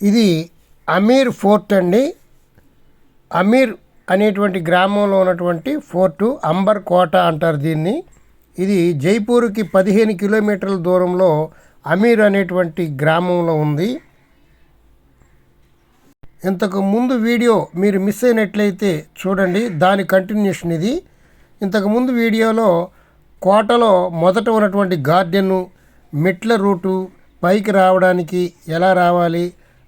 ఇది అమీర్ ఫోర్ట్ అండి. అమీర్ అనేటువంటి గ్రామంలో ఉన్నటువంటి ఫోర్టు అంబర్ కోట అంటారు దీన్ని. ఇది జైపూర్కి పదిహేను కిలోమీటర్ల దూరంలో అమీర్ అనేటువంటి గ్రామంలో ఉంది. ఇంతకు ముందు వీడియో మీరు మిస్ అయినట్లయితే చూడండి దాని కంటిన్యూషన్ ఇది. ఇంతకుముందు వీడియోలో కోటలో మొదట ఉన్నటువంటి గార్డెను మెట్ల రూటు పైకి రావడానికి ఎలా రావాలి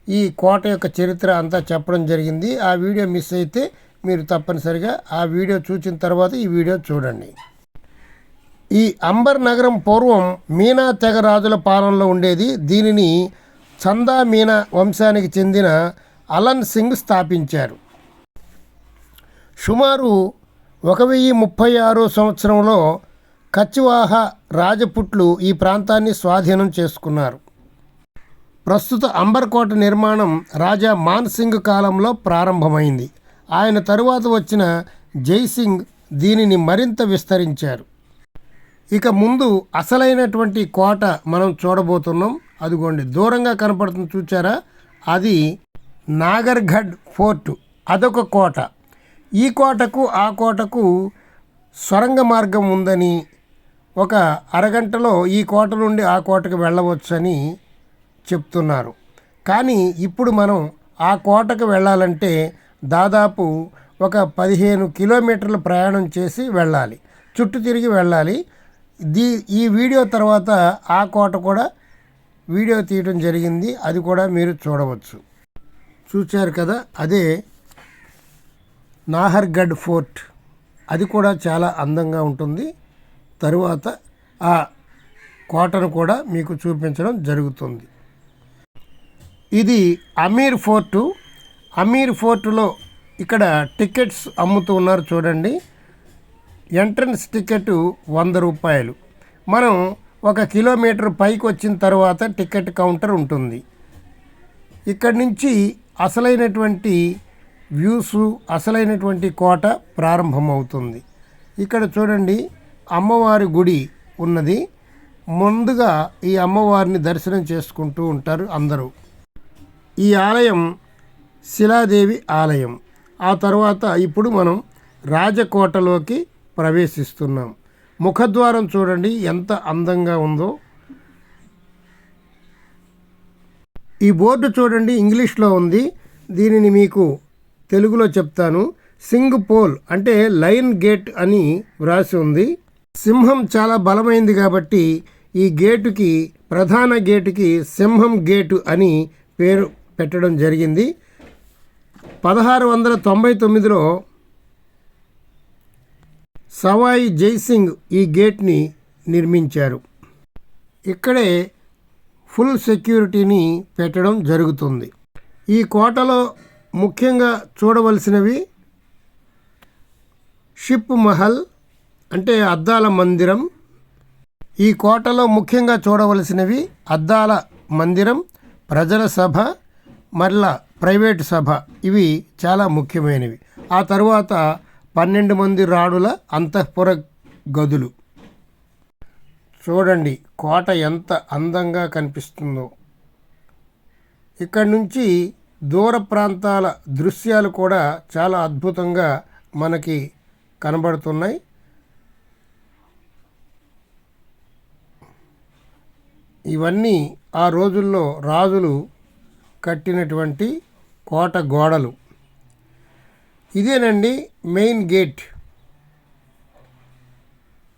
ఈ కోట యొక్క చరిత్ర అంతా చెప్పడం జరిగింది. ఆ వీడియో మిస్ అయితే మీరు తప్పనిసరిగా ఆ వీడియో చూసిన తర్వాత ఈ వీడియో చూడండి. ఈ అంబర్ నగరం పూర్వం మీనా తెగ రాజుల పాలనలో ఉండేది. దీనిని చందా మీనా వంశానికి చెందిన అలన్ సింగ్ స్థాపించారు. సుమారు ఒక వెయ్యి ముప్పై ఆరో సంవత్సరంలో కచ్వాహ రాజపుట్లు ఈ ప్రాంతాన్ని స్వాధీనం చేసుకున్నారు. ప్రస్తుత అంబర్కోట నిర్మాణం రాజా మాన్సింగ్ కాలంలో ప్రారంభమైంది. ఆయన తరువాత వచ్చిన జైసింగ్ దీనిని మరింత విస్తరించారు. ఇక ముందు అసలైనటువంటి కోట మనం చూడబోతున్నాం. అదిగోండి దూరంగా కనపడుతుంది చూచారా? అది నాగర్ఘడ్ ఫోర్టు అదొక కోట. ఈ కోటకు ఆ కోటకు సొరంగ మార్గం ఉందని ఒక అరగంటలో ఈ కోట నుండి ఆ కోటకు వెళ్ళవచ్చని చెప్తున్నారు. కానీ ఇప్పుడు మనం ఆ కోటకు వెళ్ళాలంటే దాదాపు ఒక పదిహేను కిలోమీటర్ల ప్రయాణం చేసి వెళ్ళాలి. చుట్టూ తిరిగి వెళ్ళాలి. దీ ఈ వీడియో తర్వాత ఆ కోట కూడా వీడియో తీయడం జరిగింది. అది కూడా మీరు చూడవచ్చు. చూశారు కదా? అదే నాహర్గఢ్ ఫోర్ట్. అది కూడా చాలా అందంగా ఉంటుంది. తరువాత ఆ కోటను కూడా మీకు చూపించడం జరుగుతుంది. ఇది అమీర్ ఫోర్టు అమీర్ ఫోర్టులో ఇక్కడ టికెట్స్ అమ్ముతూ ఉన్నారు చూడండి. ఎంట్రన్స్ టికెట్ వంద రూపాయలు. మనం ఒక కిలోమీటర్ పైకి వచ్చిన తర్వాత టికెట్ కౌంటర్ ఉంటుంది. ఇక్కడి నుంచి అసలైనటువంటి వ్యూస్ అసలైనటువంటి కోట ప్రారంభమవుతుంది. ఇక్కడ చూడండి అమ్మవారి గుడి ఉన్నది. ముందుగా ఈ అమ్మవారిని దర్శనం చేసుకుంటూ ఉంటారు అందరూ. ఈ ఆలయం శిలాదేవి ఆలయం. ఆ తర్వాత ఇప్పుడు మనం రాజకోటలోకి ప్రవేశిస్తున్నాం. ముఖద్వారం చూడండి ఎంత అందంగా ఉందో. ఈ బోర్డు చూడండి ఇంగ్లీష్లో ఉంది. దీనిని మీకు తెలుగులో చెప్తాను. సింగ్ పోల్ అంటే లైన్ గేట్ అని వ్రాసి ఉంది. సింహం చాలా బలమైంది కాబట్టి ఈ గేటుకి ప్రధాన గేటుకి సింహం గేటు అని పేరు పెట్టడం జరిగింది. పదహారు వందల తొంభై తొమ్మిదిలో సవాయి జైసింగ్ ఈ గేట్ని నిర్మించారు. ఇక్కడే ఫుల్ సెక్యూరిటీని పెట్టడం జరుగుతుంది. ఈ కోటలో ముఖ్యంగా చూడవలసినవి షిప్ మహల్ అంటే అద్దాల మందిరం. ఈ కోటలో ముఖ్యంగా చూడవలసినవి అద్దాల మందిరం ప్రజల సభ మరలా ప్రైవేట్ సభ. ఇవి చాలా ముఖ్యమైనవి. ఆ తరువాత పన్నెండు మంది రాణుల అంతఃపుర గదులు. చూడండి కోట ఎంత అందంగా కనిపిస్తుందో. ఇక్కడ నుంచి దూర ప్రాంతాల దృశ్యాలు కూడా చాలా అద్భుతంగా మనకి కనబడుతున్నాయి. ఇవన్నీ ఆ రోజుల్లో రాజులు కట్టినటువంటి కోట గోడలు. ఇదేనండి మెయిన్ గేట్.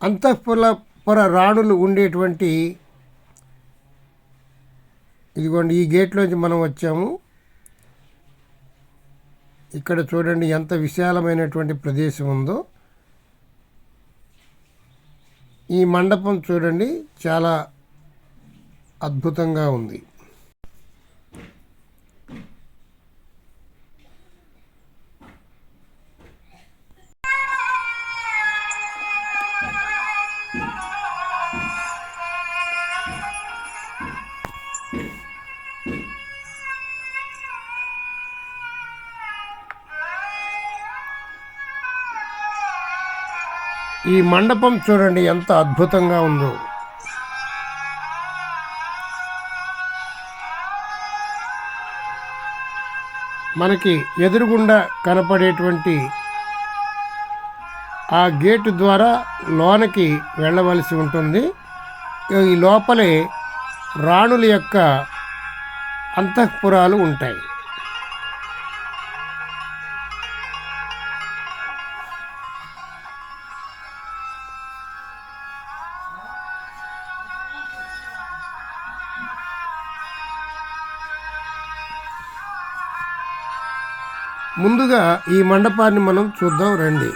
అంతఃపురపుర రాణులు ఉండేటువంటి ఇదిగోండి ఈ గేట్లోంచి మనం వచ్చాము. ఇక్కడ చూడండి ఎంత విశాలమైనటువంటి ప్రదేశం ఉందో. ఈ మండపం చూడండి చాలా అద్భుతంగా ఉంది. ఈ మండపం చూడండి ఎంత అద్భుతంగా ఉందో. మనకి ఎదురుగుండా కనపడేటువంటి ఆ గేటు ద్వారా లోనకి వెళ్ళవలసి ఉంటుంది. ఈ లోపలే రాణుల యొక్క అంతఃపురాలు ఉంటాయి. ముందుగా ఈ మండపాన్ని మనం చూద్దాం రండి.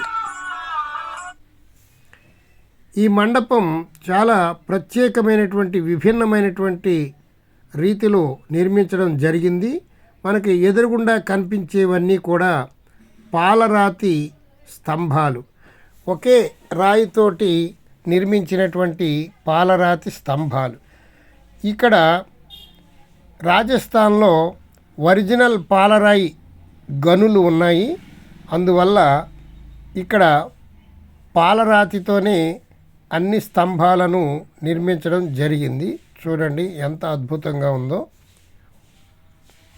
ఈ మండపం చాలా ప్రత్యేకమైనటువంటి విభిన్నమైనటువంటి రీతిలో నిర్మించడం జరిగింది. మనకి ఎదురుగుండా కనిపించేవన్నీ కూడా పాలరాతి స్తంభాలు. ఒకే రాయితోటి నిర్మించినటువంటి పాలరాతి స్తంభాలు. ఇక్కడ రాజస్థాన్లో ఒరిజినల్ పాలరాయి గనులు ఉన్నాయి. అందువల్ల ఇక్కడ పాలరాతితోనే అన్ని స్తంభాలను నిర్మించడం జరిగింది. చూడండి ఎంత అద్భుతంగా ఉందో.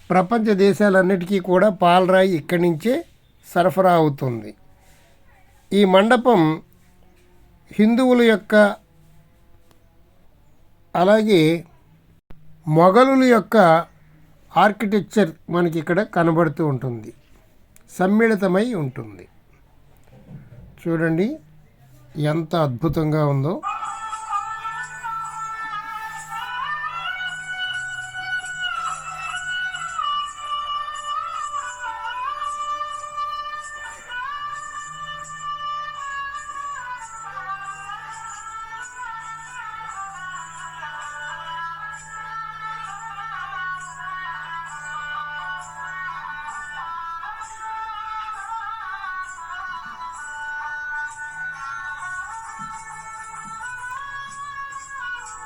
ప్రపంచ దేశాలన్నిటికీ కూడా పాలరాయి ఇక్కడి నుంచే సరఫరా అవుతుంది. ఈ మండపం హిందువుల యొక్క అలాగే మొఘలుల యొక్క ఆర్కిటెక్చర్ మనకి ఇక్కడ కనబడుతూ ఉంటుంది. సమ్మిళితమై ఉంటుంది. చూడండి ఎంత అద్భుతంగా ఉందో.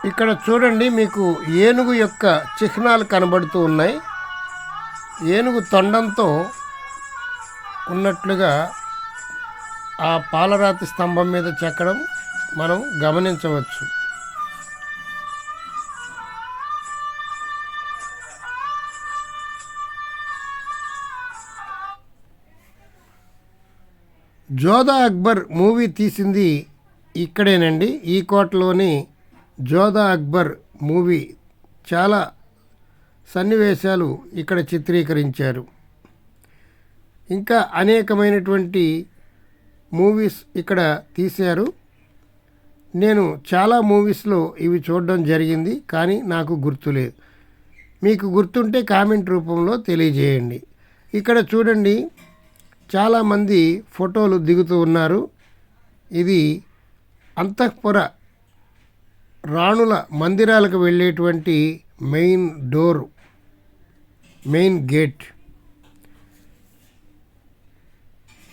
ఇక్కడ చూడండి మీకు ఏనుగు యొక్క చిహ్నాలు కనబడుతూ ఉన్నాయి. ఏనుగు తొండంతో ఉన్నట్లుగా ఆ పాలరాతి స్తంభం మీద చెక్కడం మనం గమనించవచ్చు. జోదా అక్బర్ మూవీ తీసింది ఇక్కడేనండి. ఈ కోటలోని జోధా అక్బర్ మూవీ చాలా సన్నివేశాలు ఇక్కడ చిత్రీకరించారు. ఇంకా అనేకమైనటువంటి మూవీస్ ఇక్కడ తీశారు. నేను చాలా మూవీస్లో ఇవి చూడడం జరిగింది కానీ నాకు గుర్తులేదు మీకు గుర్తుంటే కామెంట్ రూపంలో తెలియజేయండి. ఇక్కడ చూడండి చాలామంది ఫోటోలు దిగుతూ ఉన్నారు. ఇది అంతఃపుర రాణుల మందిరాలకు వెళ్ళేటువంటి మెయిన్ డోర్ మెయిన్ గేట్.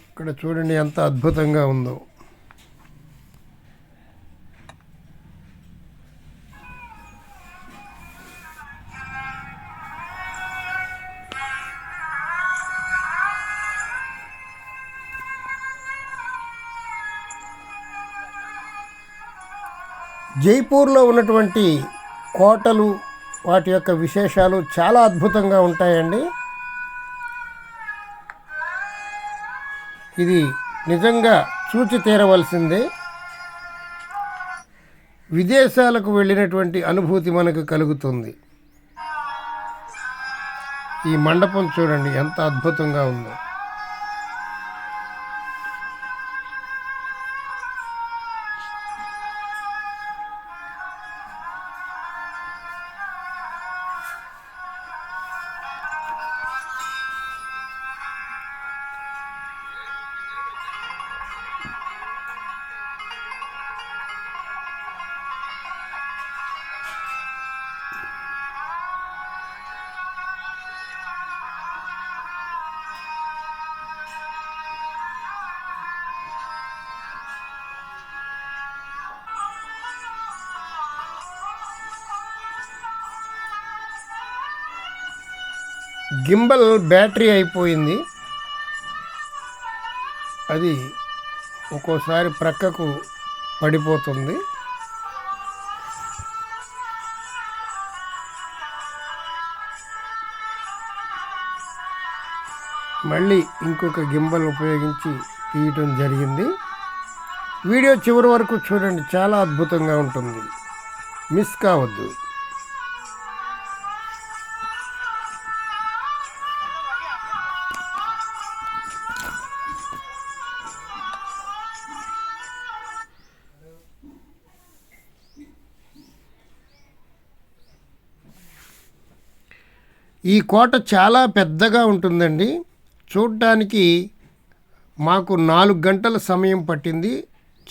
ఇక్కడ చూడండి ఎంత అద్భుతంగా ఉందో. జైపూర్లో ఉన్నటువంటి కోటలు వాటి యొక్క విశేషాలు చాలా అద్భుతంగా ఉంటాయండి. ఇది నిజంగా చూచి తీరవలసిందే. విదేశాలకు వెళ్ళినటువంటి అనుభూతి మనకు కలుగుతుంది. ఈ మండపం చూడండి ఎంత అద్భుతంగా ఉందో. గింబల్ బ్యాటరీ అయిపోయింది. అది ఒక్కోసారి ప్రక్కకు పడిపోతుంది. మళ్ళీ ఇంకొక గింబల్ ఉపయోగించి తీయటం జరిగింది. వీడియో చివరి వరకు చూడండి చాలా అద్భుతంగా ఉంటుంది. మిస్ కావద్దు. ఈ కోట చాలా పెద్దగా ఉంటుందండి. చూడటానికి మాకు నాలుగు గంటల సమయం పట్టింది.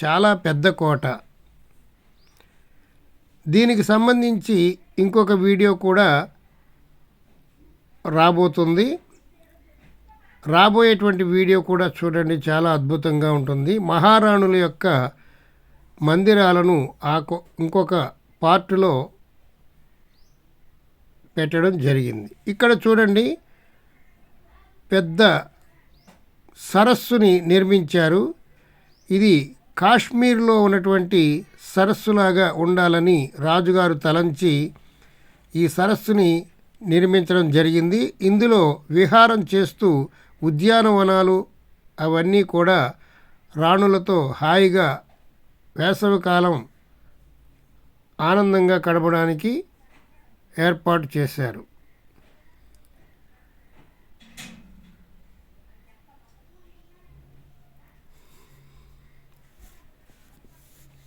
చాలా పెద్ద కోట. దీనికి సంబంధించి ఇంకొక వీడియో కూడా రాబోతుంది. రాబోయేటువంటి వీడియో కూడా చూడండి. చాలా అద్భుతంగా ఉంటుంది. మహారాణుల యొక్క మందిరాలను ఆ ఇంకొక పార్టులో పెట్టడం జరిగింది. ఇక్కడ చూడండి పెద్ద సరస్సుని నిర్మించారు. ఇది కాశ్మీర్లో ఉన్నటువంటి సరస్సులాగా ఉండాలని రాజుగారు తలంచి ఈ సరస్సుని నిర్మించడం జరిగింది. ఇందులో విహారం చేస్తూ ఉద్యానవనాలు అవన్నీ కూడా రాణులతో హాయిగా వేసవికాలం ఆనందంగా గడపడానికి ఏర్పాటు చేశారు.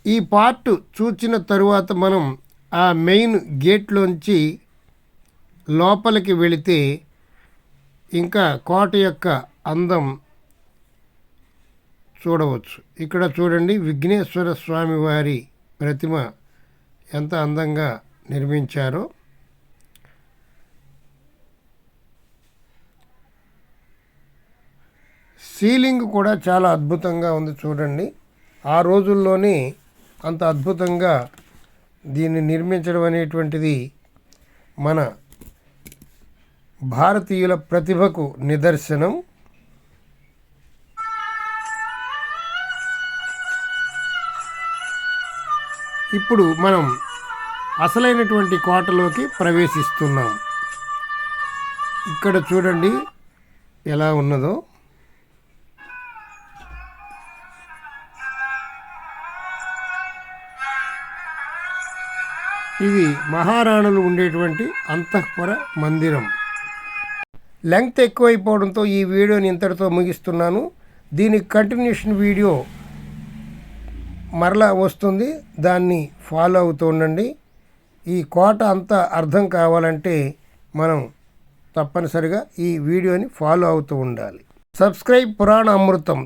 ఈ పార్ట్ చూచిన తరువాత మనం ఆ మెయిన్ గేట్లోంచి లోపలికి వెళితే ఇంకా కోట యొక్క అందం చూడవచ్చు. ఇక్కడ చూడండి విఘ్నేశ్వర స్వామి వారి ప్రతిమ ఎంత అందంగా నిర్మించారో. సీలింగ్ కూడా చాలా అద్భుతంగా ఉంది చూడండి. ఆ రోజుల్లోనే అంత అద్భుతంగా దీన్ని నిర్మించడం అనేటువంటిది మన భారతీయుల ప్రతిభకు నిదర్శనం. ఇప్పుడు మనం అసలైనటువంటి కోటలోకి ప్రవేశిస్తున్నాం. ఇక్కడ చూడండి ఎలా ఉన్నదో. ఇది మహారాణులు ఉండేటువంటి అంతఃపుర మందిరం. లెంగ్త్ ఎక్కువైపోవడంతో ఈ వీడియోని ఇంతటితో ముగిస్తున్నాను. దీని కంటిన్యూషన్ వీడియో మరలా వస్తుంది. దాన్ని ఫాలో అవుతూ ఉండండి. ఈ కోట అంతా అర్థం కావాలంటే మనం తప్పనిసరిగా ఈ వీడియోని ఫాలో అవుతూ ఉండాలి. సబ్స్క్రైబ్ పురాణ అమృతం.